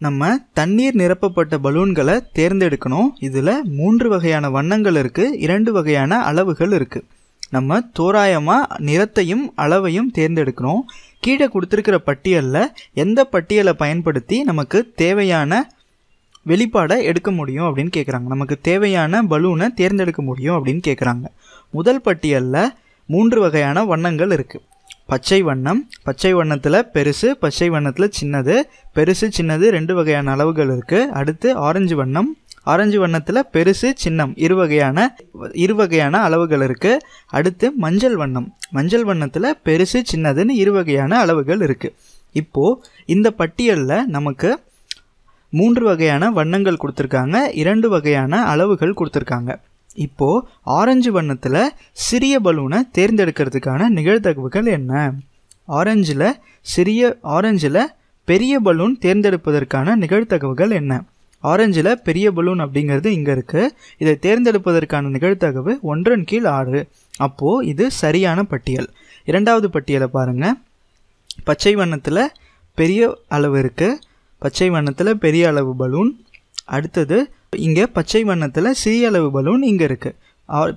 நம்ம தண்ணீர் நிரப்பப்பட்ட பலூன்களை தேர்ந்தெடுக்கணும். இதில் மூன்று வகையான வண்ணங்கள் இருக்குது இரண்டு வகையான அளவுகள் இருக்குது நம்ம தோராயமாக நிறத்தையும் அளவையும் தேர்ந்தெடுக்கணும். கீழே கொடுத்துருக்கிற பட்டியலில் எந்த பட்டியலை பயன்படுத்தி நமக்கு தேவையான வெளிப்பாடை எடுக்க முடியும் அப்படின்னு கேட்குறாங்க நமக்கு தேவையான பலூனை தேர்ந்தெடுக்க முடியும் அப்படின்னு கேட்குறாங்க முதல் பட்டியலில் மூன்று வகையான வண்ணங்கள் இருக்குது பச்சை வண்ணம். பச்சை வண்ணத்தில் பெருசு பச்சை வண்ணத்தில் சின்னது. பெருசு சின்னது ரெண்டு வகையான அளவுகள் இருக்குது அடுத்து ஆரஞ்சு வண்ணம். ஆரஞ்சு வண்ணத்தில் பெருசு சின்னம் இரு வகையான இரு வகையான அளவுகள் இருக்குது அடுத்து மஞ்சள் வண்ணம். மஞ்சள் வண்ணத்தில் பெருசு சின்னதுன்னு இரு வகையான அளவுகள் இருக்குது இப்போது இந்த பட்டியலில் நமக்கு மூன்று வகையான வண்ணங்கள் கொடுத்துருக்காங்க. இரண்டு வகையான அளவுகள் கொடுத்துருக்காங்க. இப்போது ஆரஞ்சு வண்ணத்தில் சிறிய பலூனை தேர்ந்தெடுக்கிறதுக்கான நிகழ்தகவுகள் என்ன? ஆரஞ்சில் சிறிய ஆரஞ்சில் பெரிய பலூன் தேர்ந்தெடுப்பதற்கான நிகழ்தகவுகள் என்ன? ஆரஞ்சில் பெரிய பலூன் அப்படிங்கிறது இங்கே இருக்குது இதை தேர்ந்தெடுப்பதற்கான நிகழ்தகவு ஒன்றன் கீழ் ஆறு. அப்போது இது சரியான பட்டியல். இரண்டாவது பட்டியலை பாருங்கள் பச்சை வண்ணத்தில் பெரிய அளவு இருக்குது பச்சை வண்ணத்தில் பெரிய அளவு பலூன். அடுத்தது இங்கே பச்சை வண்ணத்தில் சிறிய அளவு பலூன் இங்கே இருக்குது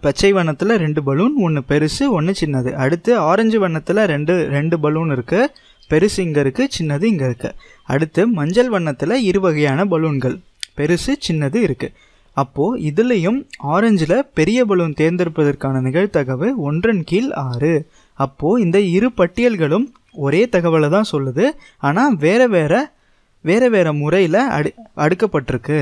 பச்சை வண்ணத்தில் ரெண்டு பலூன் ஒன்று பெருசு ஒன்று சின்னது. அடுத்து ஆரஞ்சு வண்ணத்தில் ரெண்டு ரெண்டு பலூன் இருக்குது பெருசு இங்கே இருக்குது சின்னது இங்கே இருக்குது அடுத்து மஞ்சள் வண்ணத்தில் இரு வகையான பலூன்கள். பெருசு சின்னது இருக்குது அப்போது இதுலேயும் ஆரஞ்சில் பெரிய பலூன் தேர்ந்தெடுப்பதற்கான நிகழ்த்தகவு ஒன்றன் கீழ் ஆறு. அப்போது இந்த இரு பட்டியல்களும் ஒரே தகவலை தான் சொல்லுது. ஆனால் வேறு வேறு வேறு வேறு முறையில் அடு அடுக்கப்பட்டிருக்கு.